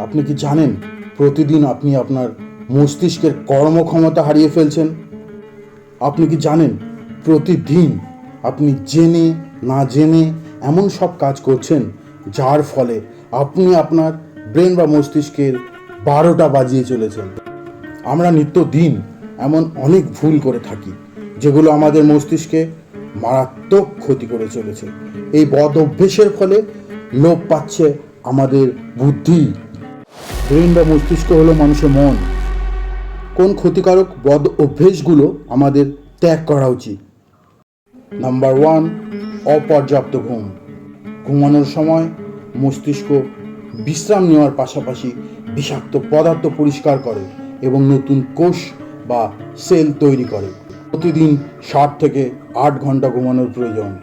আপনি কি জানেন প্রতিদিন আপনি আপনার মস্তিষ্কের কর্মক্ষমতা হারিয়ে ফেলছেন? আপনি কি জানেন প্রতিদিন আপনি জেনে, না জেনে এমন সব কাজ করছেন যার ফলে আপনি আপনার ব্রেন বা মস্তিষ্কের বারোটা বাজিয়ে চলেছেন? আমরা নিত্যদিন এমন অনেক ভুল করে থাকি যেগুলো আমাদের মস্তিষ্কে মারাত্মক ক্ষতি করে চলেছে। এই বদ অভ্যেসের ফলে লোপ পাচ্ছে আমাদের বুদ্ধি ব্রেন বা মস্তিষ্ক হলো মানুষের মন। কোন ক্ষতিকারক বদ অভ্যেসগুলো আমাদের ত্যাগ করা উচিত? নাম্বার ওয়ান, অপর্যাপ্ত ঘুম। ঘুমানোর সময় মস্তিষ্ক বিশ্রাম নেওয়ার পাশাপাশি বিষাক্ত পদার্থ পরিষ্কার করে এবং নতুন কোষ বা সেল তৈরি করে। প্রতিদিন ষাট থেকে আট ঘণ্টা ঘুমানোর প্রয়োজন।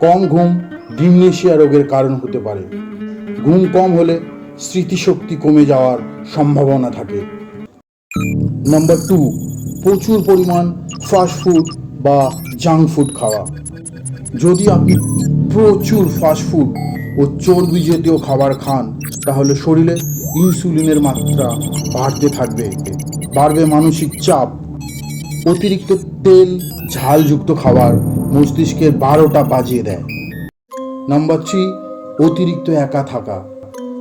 কম ঘুম ডিমনেশিয়া রোগের কারণ হতে পারে। ঘুম কম হলে স্মৃতিশক্তি কমে যাওয়ার সম্ভাবনা থাকে। নাম্বার টু প্রচুর পরিমাণ ফাস্ট ফুড বা জাঙ্ক ফুড খাওয়া। যদি আপনি প্রচুর ফাস্ট ফুড ও চর্বি জাতীয় খাবার খান, তাহলে শরীরে ইনসুলিনের মাত্রা বাড়তে থাকবে। বাড়বে মানসিক চাপ। অতিরিক্ত তেল, ঝালযুক্ত খাবার মস্তিষ্কের বারোটা বাজিয়ে দেয়। নাম্বার থ্রি অতিরিক্ত একা থাকা।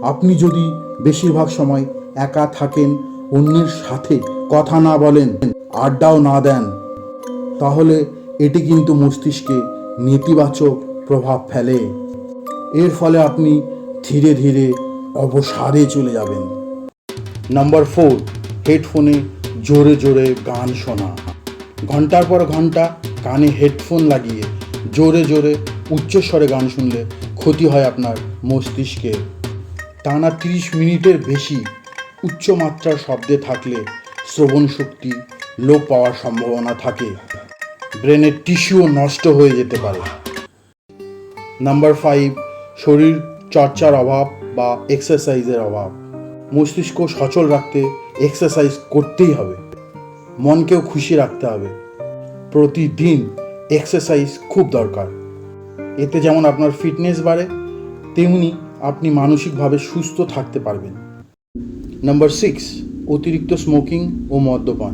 আপনি যদি বেশিরভাগ সময় একা থাকেন, অন্যের সাথে কথা না বলেন, আড্ডাও না দেন, তাহলে এটি কিন্তু মস্তিষ্কে নেতিবাচক প্রভাব ফেলে। এর ফলে আপনি ধীরে ধীরে অবসাদে চলে যাবেন। নাম্বার ফোর, হেডফোনে জোরে জোরে গান শোনা। ঘণ্টার পর ঘণ্টা কানে হেডফোন লাগিয়ে জোরে জোরে উচ্চস্বরে গান শুনলে ক্ষতি হয় আপনার মস্তিষ্কে টানা তিরিশ মিনিটের বেশি উচ্চমাত্রার শব্দে থাকলে শ্রবণ শক্তি লোপ পাওয়ার সম্ভাবনা থাকে। ব্রেনের টিস্যুও নষ্ট হয়ে যেতে পারে। নাম্বার ফাইভ শরীর চর্চার অভাব বা এক্সারসাইজের অভাব। মস্তিষ্ক সচল রাখতে এক্সারসাইজ করতেই হবে। মনকেও খুশি রাখতে হবে। প্রতিদিন এক্সারসাইজ খুব দরকার। এতে যেমন আপনার ফিটনেস বাড়ে, তেমনি আপনি মানসিকভাবে সুস্থ থাকতে পারবেন। নাম্বার সিক্স অতিরিক্ত স্মোকিং ও মদ্যপান।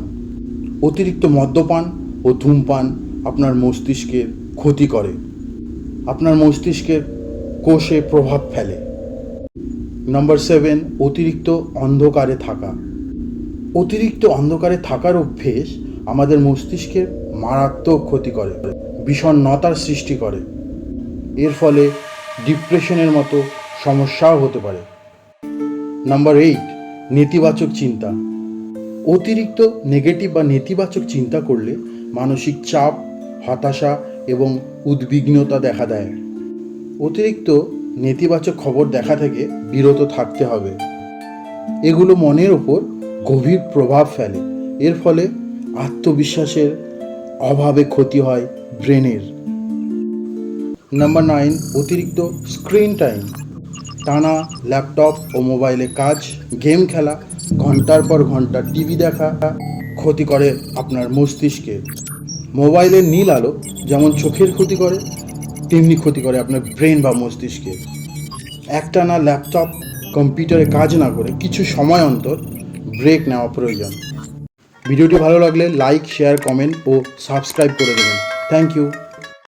অতিরিক্ত মদ্যপান ও ধূমপান আপনার মস্তিষ্কের ক্ষতি করে। আপনার মস্তিষ্কের কোষে প্রভাব ফেলে। নাম্বার সেভেন অতিরিক্ত অন্ধকারে থাকা। অতিরিক্ত অন্ধকারে থাকার অভ্যেস আমাদের মস্তিষ্কের মারাত্মক ক্ষতি করে, বিষণ্ণতার সৃষ্টি করে। এর ফলে ডিপ্রেশনের মতো সমস্যাও হতে পারে। নাম্বার এইট নেতিবাচক চিন্তা। অতিরিক্ত নেগেটিভ বা নেতিবাচক চিন্তা করলে মানসিক চাপ, হতাশা এবং উদ্বিগ্নতা দেখা দেয়। অতিরিক্ত নেতিবাচক খবর দেখা থেকে বিরত থাকতে হবে। এগুলো মনের ওপর গভীর প্রভাব ফেলে। এর ফলে আত্মবিশ্বাসের অভাবে ক্ষতি হয় ব্রেনের। নাম্বার নাইন অতিরিক্ত স্ক্রিন টাইম টানা ল্যাপটপ ও মোবাইলে কাজ গেম খেলা, ঘণ্টার পর ঘণ্টা টিভি দেখা, ক্ষতি করে আপনার মস্তিষ্কে। মোবাইলের নীল আলো যেমন চোখের ক্ষতি করে, তেমনি ক্ষতি করে আপনার ব্রেন বা মস্তিষ্কে। একটানা ল্যাপটপ কম্পিউটারে কাজ না করে কিছু সময় অন্তর ব্রেক নেওয়া প্রয়োজন। ভিডিওটি ভালো লাগলে লাইক শেয়ার কমেন্ট ও সাবস্ক্রাইব করে দেবেন। Thank you